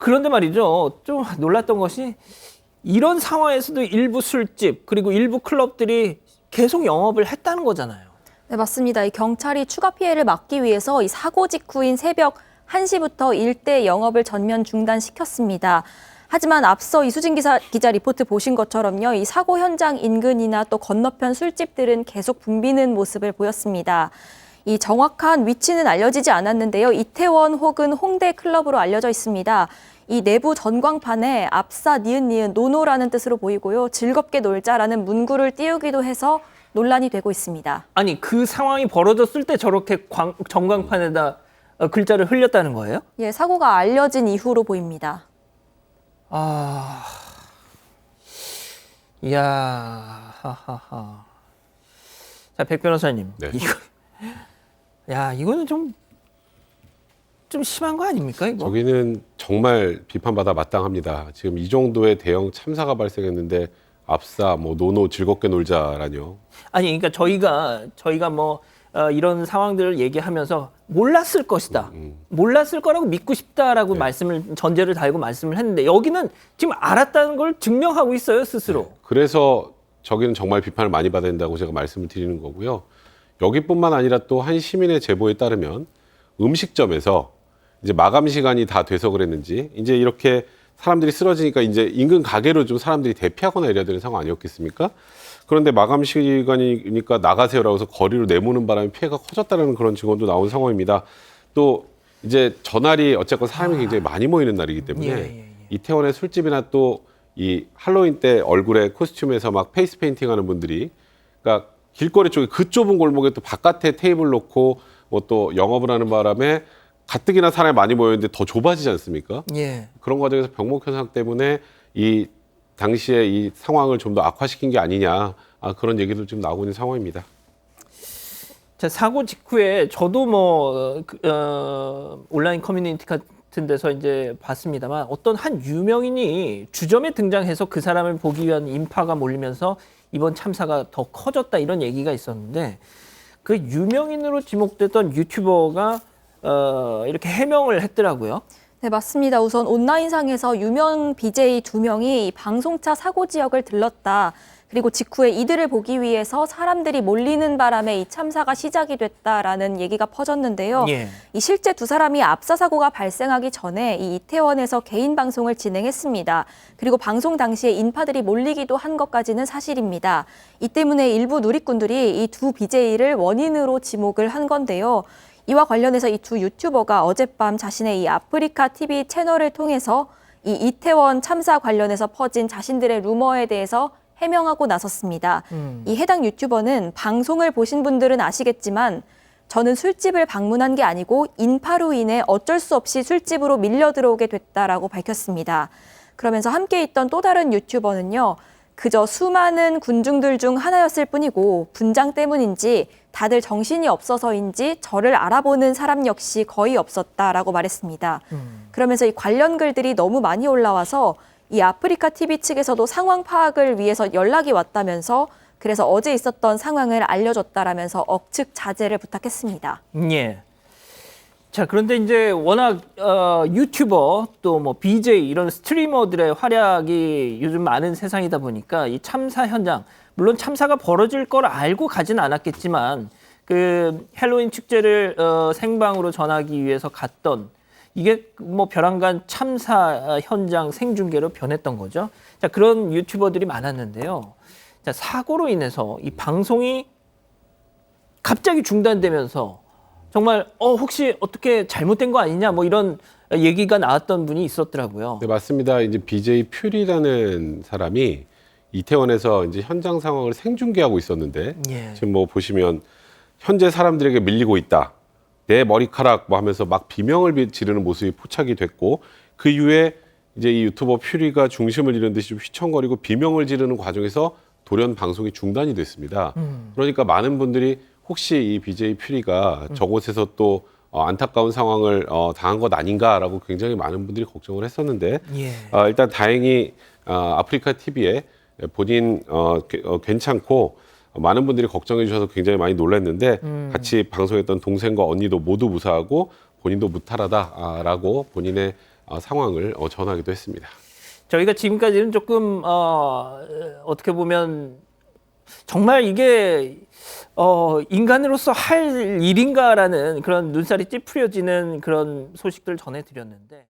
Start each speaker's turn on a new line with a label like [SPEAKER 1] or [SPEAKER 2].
[SPEAKER 1] 그런데 말이죠. 좀 놀랐던 것이 이런 상황에서도 일부 술집 그리고 일부 클럽들이 계속 영업을 했다는 거잖아요.
[SPEAKER 2] 네, 맞습니다. 이 경찰이 추가 피해를 막기 위해서 이 사고 직후인 새벽 1시부터 일대 영업을 전면 중단시켰습니다. 하지만 앞서 이수진 기자, 기자 리포트 보신 것처럼요, 이 사고 현장 인근이나 또 건너편 술집들은 계속 붐비는 모습을 보였습니다. 이 정확한 위치는 알려지지 않았는데요. 이태원 혹은 홍대 클럽으로 알려져 있습니다. 이 내부 전광판에 앞사 니은 니은 노노라는 뜻으로 보이고요. 즐겁게 놀자라는 문구를 띄우기도 해서 논란이 되고 있습니다.
[SPEAKER 1] 아니 그 상황이 벌어졌을 때 저렇게 광, 전광판에다 어, 글자를 흘렸다는 거예요?
[SPEAKER 2] 예, 사고가 알려진 이후로 보입니다.
[SPEAKER 1] 아, 이야, 하하하. 자, 백 변호사님,
[SPEAKER 3] 네.
[SPEAKER 1] 이거, 야, 이거는 좀, 좀 심한 거 아닙니까, 이거?
[SPEAKER 3] 저기는 정말 비판받아 마땅합니다. 지금 이 정도의 대형 참사가 발생했는데 압사, 뭐 노노 즐겁게 놀자라뇨.
[SPEAKER 1] 아니, 그러니까 저희가, 저희가 뭐, 어, 이런 상황들을 얘기하면서 몰랐을 것이다. 몰랐을 거라고 믿고 싶다라고 말씀을, 전제를 달고 말씀을 했는데, 여기는 지금 알았다는 걸 증명하고 있어요, 스스로.
[SPEAKER 3] 그래서 저기는 정말 비판을 많이 받아야 된다고 제가 말씀을 드리는 거고요. 여기뿐만 아니라 또 한 시민의 제보에 따르면 음식점에서 이제 마감 시간이 다 돼서 그랬는지 이제 이렇게 사람들이 쓰러지니까 이제 인근 가게로 좀 사람들이 대피하거나 이래야 되는 상황 아니었겠습니까? 그런데 마감 시간이니까 나가세요라고 해서 거리로 내모는 바람에 피해가 커졌다는 그런 증언도 나온 상황입니다. 또 이제 전날이 어쨌건 사람이 굉장히 많이 모이는 날이기 때문에
[SPEAKER 1] 아. 예, 예, 예.
[SPEAKER 3] 이태원의 술집이나 또 이 할로윈 때 얼굴에 코스튬에서 막 페이스 페인팅 하는 분들이 그러니까 길거리 쪽에 그 좁은 골목에 또 바깥에 테이블 놓고 뭐 또 영업을 하는 바람에 가뜩이나 사람이 많이 모였는데 더 좁아지지 않습니까?
[SPEAKER 1] 예.
[SPEAKER 3] 그런 과정에서 병목 현상 때문에 이 당시에 이 상황을 좀 더 악화시킨 게 아니냐 아, 그런 얘기도 지금 나오고 있는 상황입니다.
[SPEAKER 1] 자, 사고 직후에 저도 뭐 어, 그, 어, 온라인 커뮤니티 같은 데서 이제 봤습니다만 어떤 한 유명인이 주점에 등장해서 그 사람을 보기 위한 인파가 몰리면서 이번 참사가 더 커졌다 이런 얘기가 있었는데 그 유명인으로 지목됐던 유튜버가 어, 이렇게 해명을 했더라고요.
[SPEAKER 2] 네, 맞습니다. 우선 온라인상에서 유명 BJ 두 명이 이 방송차 사고 지역을 들렀다. 그리고 직후에 이들을 보기 위해서 사람들이 몰리는 바람에 이 참사가 시작이 됐다라는 얘기가 퍼졌는데요.
[SPEAKER 1] 예.
[SPEAKER 2] 이 실제 두 사람이 압사 사고가 발생하기 전에 이 이태원에서 개인 방송을 진행했습니다. 그리고 방송 당시에 인파들이 몰리기도 한 것까지는 사실입니다. 이 때문에 일부 누리꾼들이 이 두 BJ를 원인으로 지목을 한 건데요. 이와 관련해서 이 두 유튜버가 어젯밤 자신의 이 아프리카 TV 채널을 통해서 이 이태원 참사 관련해서 퍼진 자신들의 루머에 대해서 해명하고 나섰습니다. 이 해당 유튜버는 방송을 보신 분들은 아시겠지만 저는 술집을 방문한 게 아니고 인파로 인해 어쩔 수 없이 술집으로 밀려 들어오게 됐다라고 밝혔습니다. 그러면서 함께 있던 또 다른 유튜버는요. 그저 수많은 군중들 중 하나였을 뿐이고 분장 때문인지 다들 정신이 없어서인지 저를 알아보는 사람 역시 거의 없었다라고 말했습니다. 그러면서 이 관련 글들이 너무 많이 올라와서 이 아프리카 TV 측에서도 상황 파악을 위해서 연락이 왔다면서 그래서 어제 있었던 상황을 알려줬다라면서 억측 자제를 부탁했습니다.
[SPEAKER 1] 예. 자, 그런데 이제 워낙 어, 유튜버 또 뭐 BJ 이런 스트리머들의 활약이 요즘 많은 세상이다 보니까 이 참사 현장 물론 참사가 벌어질 걸 알고 가진 않았겠지만 그 헬로윈 축제를 어, 생방으로 전하기 위해서 갔던 이게 뭐 벼랑간 참사 현장 생중계로 변했던 거죠. 자, 그런 유튜버들이 많았는데요. 자, 사고로 인해서 이 방송이 갑자기 중단되면서 정말 어 혹시 어떻게 잘못된 거 아니냐 뭐 이런 얘기가 나왔던 분이 있었더라고요.
[SPEAKER 3] 네, 맞습니다. 이제 BJ 퓨리라는 사람이 이태원에서 이제 현장 상황을 생중계하고 있었는데
[SPEAKER 1] 예.
[SPEAKER 3] 지금 뭐 보시면 현재 사람들에게 밀리고 있다. 내 머리카락 뭐 하면서 막 비명을 비- 지르는 모습이 포착이 됐고 그 이후에 이제 이 유튜버 퓨리가 중심을 잃은 듯이 좀 휘청거리고 비명을 지르는 과정에서 돌연 방송이 중단이 됐습니다. 그러니까 많은 분들이 혹시 이 BJ 퓨리가 저곳에서 또 어, 안타까운 상황을 어, 당한 것 아닌가라고 굉장히 많은 분들이 걱정을 했었는데
[SPEAKER 1] 예.
[SPEAKER 3] 어, 일단 다행히 어, 아프리카 TV에 본인 어, 게- 어, 괜찮고 어, 많은 분들이 걱정해 주셔서 굉장히 많이 놀랐는데 같이 방송했던 동생과 언니도 모두 무사하고 본인도 무탈하다라고 본인의 어, 상황을 어, 전하기도 했습니다.
[SPEAKER 1] 저희가 지금까지는 조금 어, 어떻게 보면 정말 이게 어, 인간으로서 할 일인가라는 그런 눈살이 찌푸려지는 그런 소식들 전해드렸는데.